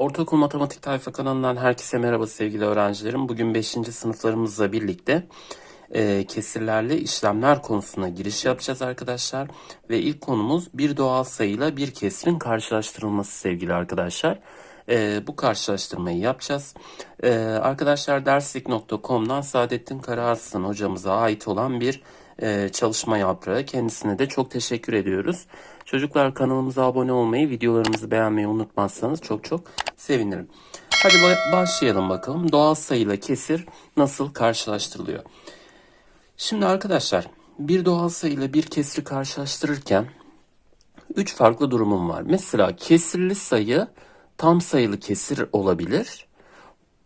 Ortaokul Matematik Tayfa kanalından herkese merhaba sevgili öğrencilerim. Bugün 5. sınıflarımızla birlikte e, kesirlerle işlemler konusuna giriş yapacağız arkadaşlar. Ve ilk konumuz bir doğal sayıyla bir kesirin karşılaştırılması sevgili arkadaşlar. E, bu karşılaştırmayı yapacağız. E, arkadaşlar derslik.com'dan Saadettin Karahasan hocamıza ait olan bir e, çalışma yaprağı. Kendisine de çok teşekkür ediyoruz. Çocuklar kanalımıza abone olmayı, videolarımızı beğenmeyi unutmazsanız çok çok sevinirim. Hadi ba- başlayalım bakalım. Doğal sayıyla kesir nasıl karşılaştırılıyor? Şimdi arkadaşlar bir doğal sayıyla bir kesri karşılaştırırken üç farklı durumum var. Mesela kesirli sayı tam sayılı kesir olabilir.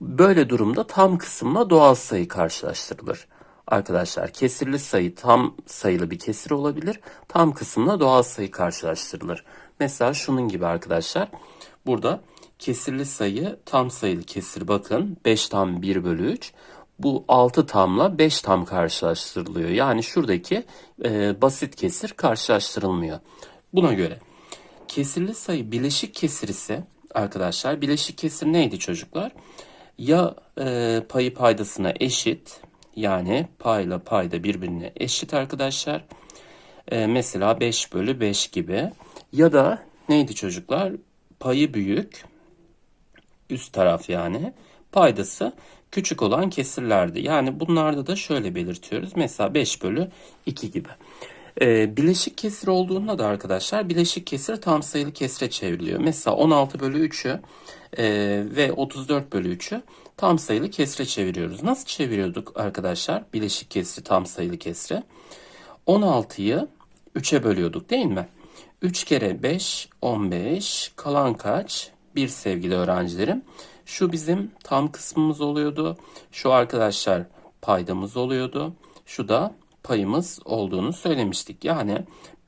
Böyle durumda tam kısımla doğal sayı karşılaştırılır. Arkadaşlar kesirli sayı tam sayılı bir kesir olabilir. Tam kısımla doğal sayı karşılaştırılır. Mesela şunun gibi arkadaşlar. Burada kesirli sayı tam sayılı kesir bakın 5 tam 1 bölü 3. Bu 6 tamla 5 tam karşılaştırılıyor. Yani şuradaki e, basit kesir karşılaştırılmıyor. Buna göre kesirli sayı bileşik kesir ise arkadaşlar bileşik kesir neydi çocuklar? Ya e, payı paydasına eşit yani payla payda birbirine eşit arkadaşlar. E, mesela 5 bölü 5 gibi. Ya da neydi çocuklar? Payı büyük üst taraf yani paydası küçük olan kesirlerdi. Yani bunlarda da şöyle belirtiyoruz. Mesela 5 bölü 2 gibi. Ee, bileşik kesir olduğunda da arkadaşlar bileşik kesir tam sayılı kesire çevriliyor. Mesela 16 bölü 3'ü e, ve 34 bölü 3'ü tam sayılı kesire çeviriyoruz. Nasıl çeviriyorduk arkadaşlar bileşik kesri tam sayılı kesire? 16'yı 3'e bölüyorduk değil mi? 3 kere 5 15 kalan kaç? 1 sevgili öğrencilerim. Şu bizim tam kısmımız oluyordu. Şu arkadaşlar paydamız oluyordu. Şu da payımız olduğunu söylemiştik. Yani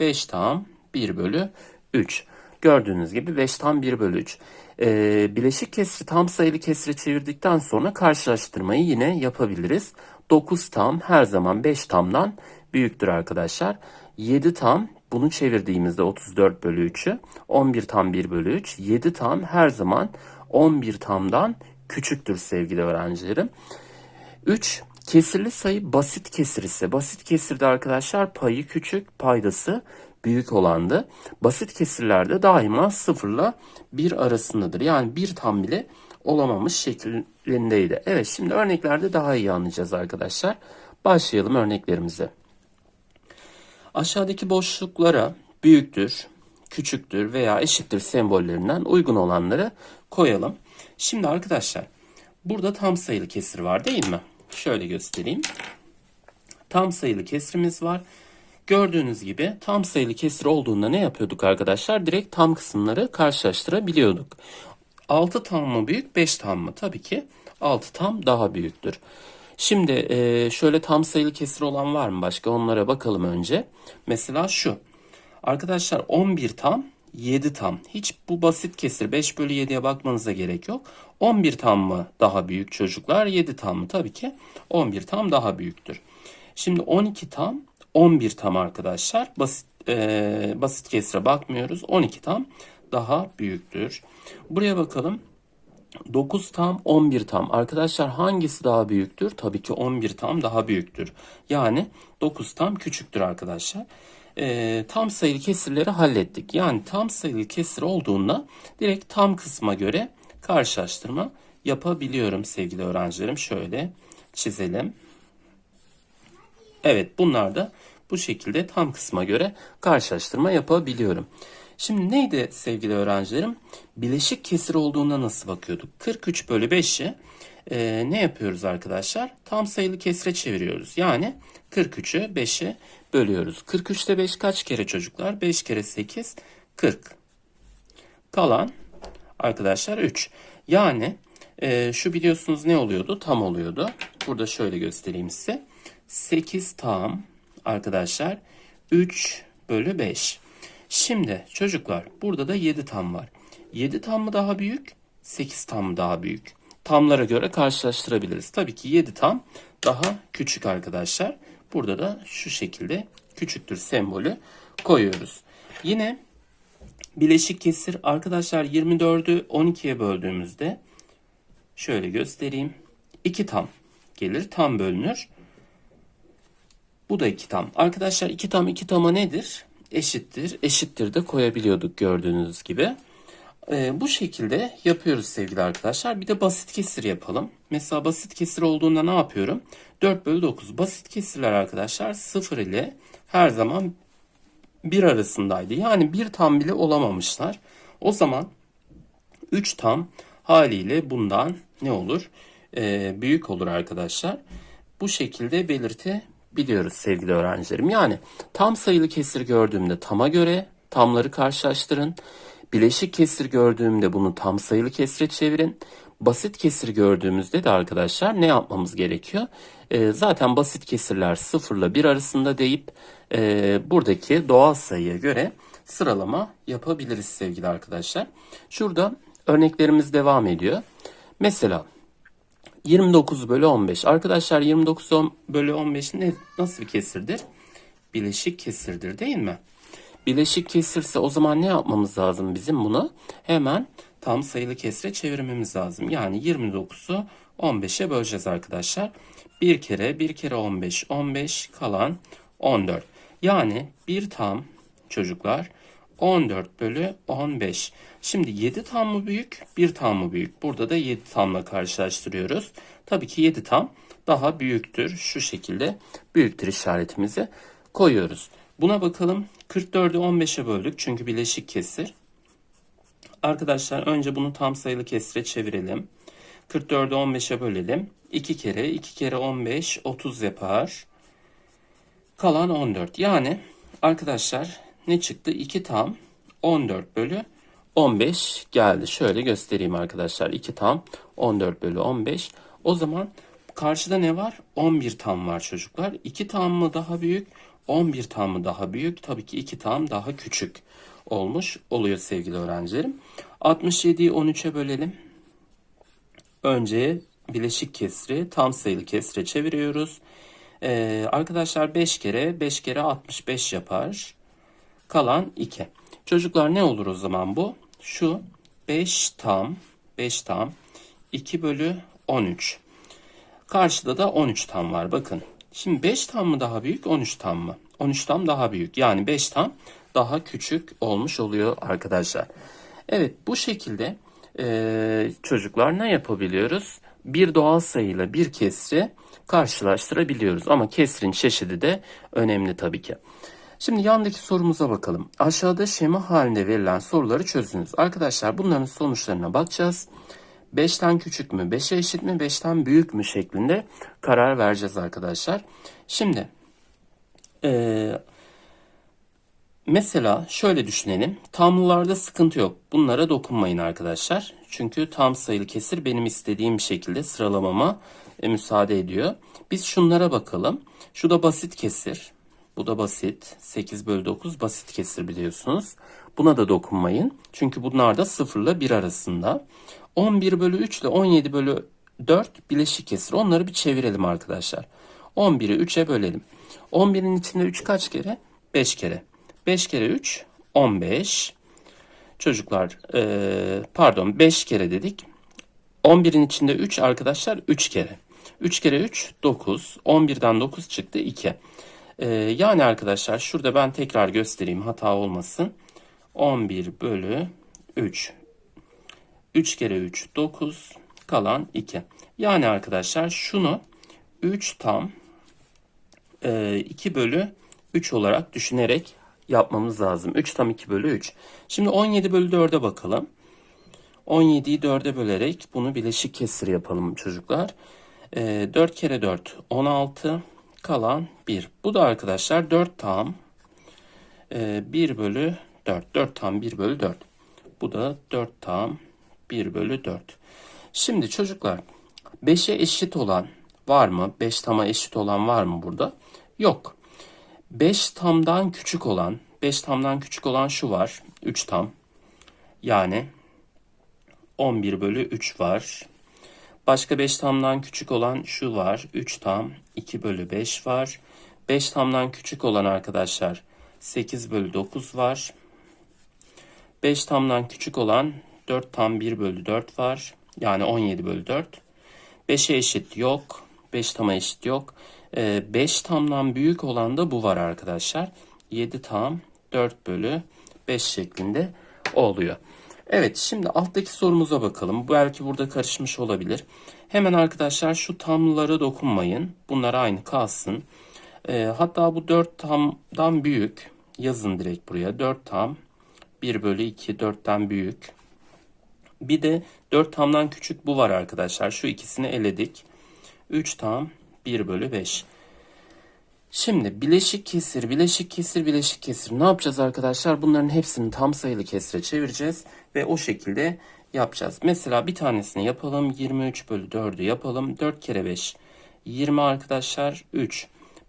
5 tam 1 bölü 3. Gördüğünüz gibi 5 tam 1 bölü 3. Ee, bileşik kesri tam sayılı kesire çevirdikten sonra karşılaştırmayı yine yapabiliriz. 9 tam her zaman 5 tamdan büyüktür arkadaşlar. 7 tam bunu çevirdiğimizde 34 bölü 3'ü 11 tam 1 bölü 3. 7 tam her zaman 11 tamdan küçüktür sevgili öğrencilerim. 3. Kesirli sayı basit kesir ise basit kesirde arkadaşlar payı küçük paydası büyük olandı. Basit kesirlerde daima sıfırla bir arasındadır. Yani bir tam bile olamamış şeklindeydi. Evet şimdi örneklerde daha iyi anlayacağız arkadaşlar. Başlayalım örneklerimize. Aşağıdaki boşluklara büyüktür, küçüktür veya eşittir sembollerinden uygun olanları koyalım. Şimdi arkadaşlar burada tam sayılı kesir var değil mi? Şöyle göstereyim. Tam sayılı kesrimiz var. Gördüğünüz gibi tam sayılı kesir olduğunda ne yapıyorduk arkadaşlar? Direkt tam kısımları karşılaştırabiliyorduk. 6 tam mı büyük 5 tam mı? Tabii ki 6 tam daha büyüktür. Şimdi e, şöyle tam sayılı kesir olan var mı başka? Onlara bakalım önce. Mesela şu. Arkadaşlar 11 tam 7 tam. Hiç bu basit kesir 5 bölü 7'ye bakmanıza gerek yok. 11 tam mı daha büyük çocuklar? 7 tam mı? Tabii ki 11 tam daha büyüktür. Şimdi 12 tam 11 tam arkadaşlar. Basit, e, basit kesire bakmıyoruz. 12 tam daha büyüktür. Buraya bakalım. 9 tam 11 tam. Arkadaşlar hangisi daha büyüktür? Tabii ki 11 tam daha büyüktür. Yani 9 tam küçüktür arkadaşlar. Ee, tam sayılı kesirleri hallettik. Yani tam sayılı kesir olduğunda direkt tam kısma göre karşılaştırma yapabiliyorum sevgili öğrencilerim. Şöyle çizelim. Evet bunlar da bu şekilde tam kısma göre karşılaştırma yapabiliyorum. Şimdi neydi sevgili öğrencilerim? Bileşik kesir olduğunda nasıl bakıyorduk? 43 bölü 5'i e, ne yapıyoruz arkadaşlar? Tam sayılı kesire çeviriyoruz. Yani 43'ü 5'e bölüyoruz. 43'te 5 kaç kere çocuklar? 5 kere 8 40. Kalan arkadaşlar 3. Yani e, şu biliyorsunuz ne oluyordu? Tam oluyordu. Burada şöyle göstereyim size. 8 tam arkadaşlar 3 bölü 5. Şimdi çocuklar burada da 7 tam var. 7 tam mı daha büyük? 8 tam mı daha büyük? Tamlara göre karşılaştırabiliriz. Tabii ki 7 tam daha küçük arkadaşlar. Burada da şu şekilde küçüktür sembolü koyuyoruz. Yine Bileşik kesir arkadaşlar 24'ü 12'ye böldüğümüzde şöyle göstereyim. 2 tam gelir. Tam bölünür. Bu da 2 tam. Arkadaşlar 2 tam 2 tama nedir? Eşittir. Eşittir de koyabiliyorduk gördüğünüz gibi. Ee, bu şekilde yapıyoruz sevgili arkadaşlar. Bir de basit kesir yapalım. Mesela basit kesir olduğunda ne yapıyorum? 4 bölü 9. Basit kesirler arkadaşlar 0 ile her zaman 1 arasındaydı. Yani bir tam bile olamamışlar. O zaman 3 tam haliyle bundan ne olur? Ee, büyük olur arkadaşlar. Bu şekilde belirtebiliyoruz sevgili öğrencilerim. Yani tam sayılı kesir gördüğümde tama göre tamları karşılaştırın. Bileşik kesir gördüğümde bunu tam sayılı kesire çevirin. Basit kesir gördüğümüzde de arkadaşlar ne yapmamız gerekiyor? Ee, zaten basit kesirler 0 ile 1 arasında deyip e, buradaki doğal sayıya göre sıralama yapabiliriz sevgili arkadaşlar. Şurada örneklerimiz devam ediyor. Mesela 29 bölü 15. Arkadaşlar 29 bölü 15 ne, nasıl bir kesirdir? Bileşik kesirdir değil mi? Bileşik kesirse o zaman ne yapmamız lazım bizim bunu? Hemen tam sayılı kesire çevirmemiz lazım. Yani 29'u 15'e böleceğiz arkadaşlar. Bir kere bir kere 15 15 kalan 14. Yani bir tam çocuklar 14 bölü 15. Şimdi 7 tam mı büyük, 1 tam mı büyük? Burada da 7 tamla karşılaştırıyoruz. Tabii ki 7 tam daha büyüktür. Şu şekilde büyüktür işaretimizi koyuyoruz. Buna bakalım. 44'ü 15'e böldük çünkü bileşik kesir. Arkadaşlar önce bunu tam sayılı kesire çevirelim. 44'ü 15'e bölelim. 2 kere 2 kere 15 30 yapar. Kalan 14. Yani arkadaşlar ne çıktı? 2 tam 14 bölü 15 geldi. Şöyle göstereyim arkadaşlar. 2 tam 14 bölü 15. O zaman karşıda ne var? 11 tam var çocuklar. 2 tam mı daha büyük? 11 tam daha büyük? Tabii ki 2 tam daha küçük olmuş oluyor sevgili öğrencilerim. 67'yi 13'e bölelim. Önce bileşik kesri tam sayılı kesre çeviriyoruz. Ee, arkadaşlar 5 kere 5 kere 65 yapar. Kalan 2. Çocuklar ne olur o zaman bu? Şu 5 tam 5 tam 2 bölü 13. Karşıda da 13 tam var bakın. Şimdi 5 tam mı daha büyük 13 tam mı? 13 tam daha büyük. Yani 5 tam daha küçük olmuş oluyor arkadaşlar. Evet bu şekilde e, çocuklar ne yapabiliyoruz? Bir doğal sayıyla bir kesri karşılaştırabiliyoruz. Ama kesrin çeşidi de önemli tabii ki. Şimdi yandaki sorumuza bakalım. Aşağıda şema halinde verilen soruları çözünüz. Arkadaşlar bunların sonuçlarına bakacağız. 5'ten küçük mü, 5'e eşit mi, 5'ten büyük mü şeklinde karar vereceğiz arkadaşlar. Şimdi ee, mesela şöyle düşünelim. Tamlılarda sıkıntı yok. Bunlara dokunmayın arkadaşlar. Çünkü tam sayılı kesir benim istediğim şekilde sıralamama e, müsaade ediyor. Biz şunlara bakalım. Şu da basit kesir. Bu da basit. 8 bölü 9 basit kesir biliyorsunuz. Buna da dokunmayın. Çünkü bunlar da 0 ile 1 arasında. 11 bölü 3 ile 17 bölü 4 bileşik kesir. Onları bir çevirelim arkadaşlar. 11'i 3'e bölelim. 11'in içinde 3 kaç kere? 5 kere. 5 kere 3 15. Çocuklar e, pardon 5 kere dedik. 11'in içinde 3 arkadaşlar 3 kere. 3 kere 3 9. 11'den 9 çıktı 2. E, yani arkadaşlar şurada ben tekrar göstereyim hata olmasın. 11 bölü 3. 3 kere 3 9 kalan 2. Yani arkadaşlar şunu 3 tam 2 bölü 3 olarak düşünerek yapmamız lazım. 3 tam 2 bölü 3. Şimdi 17 bölü 4'e bakalım. 17'yi 4'e bölerek bunu bileşik kesir yapalım çocuklar. 4 kere 4 16 kalan 1. Bu da arkadaşlar 4 tam 1 bölü 4. 4 tam 1 bölü 4. Bu da 4 tam 1 bölü 4. Şimdi çocuklar 5'e eşit olan var mı? 5 tama eşit olan var mı burada? Yok. 5 tamdan küçük olan, 5 tamdan küçük olan şu var. 3 tam. Yani 11 bölü 3 var. Başka 5 tamdan küçük olan şu var. 3 tam 2 bölü 5 var. 5 tamdan küçük olan arkadaşlar 8 bölü 9 var. 5 tamdan küçük olan 4 tam 1 bölü 4 var. Yani 17 bölü 4. 5'e eşit yok. 5 tama eşit yok. 5 tamdan büyük olan da bu var arkadaşlar. 7 tam 4 bölü 5 şeklinde oluyor. Evet şimdi alttaki sorumuza bakalım. Belki burada karışmış olabilir. Hemen arkadaşlar şu tamlara dokunmayın. Bunlar aynı kalsın. Ee, hatta bu 4 tamdan büyük. Yazın direkt buraya. 4 tam 1 bölü 2 4'ten büyük. Bir de 4 tamdan küçük bu var arkadaşlar. Şu ikisini eledik. 3 tam 1 bölü 5. Şimdi bileşik kesir, bileşik kesir, bileşik kesir. Ne yapacağız arkadaşlar? Bunların hepsini tam sayılı kesire çevireceğiz ve o şekilde yapacağız. Mesela bir tanesini yapalım. 23 bölü 4'ü yapalım. 4 kere 5. 20 arkadaşlar 3.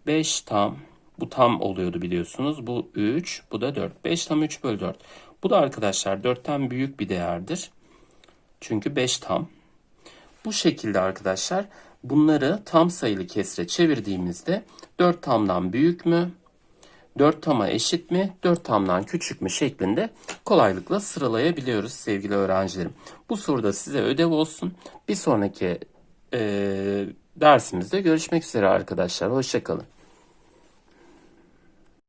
5 tam. Bu tam oluyordu biliyorsunuz. Bu 3. Bu da 4. 5 tam 3 bölü 4. Bu da arkadaşlar 4'ten büyük bir değerdir. Çünkü 5 tam. Bu şekilde arkadaşlar bunları tam sayılı kesre çevirdiğimizde 4 tamdan büyük mü, 4 tama eşit mi, 4 tamdan küçük mü şeklinde kolaylıkla sıralayabiliyoruz sevgili öğrencilerim. Bu soruda size ödev olsun. Bir sonraki eee dersimizde görüşmek üzere arkadaşlar. Hoşçakalın.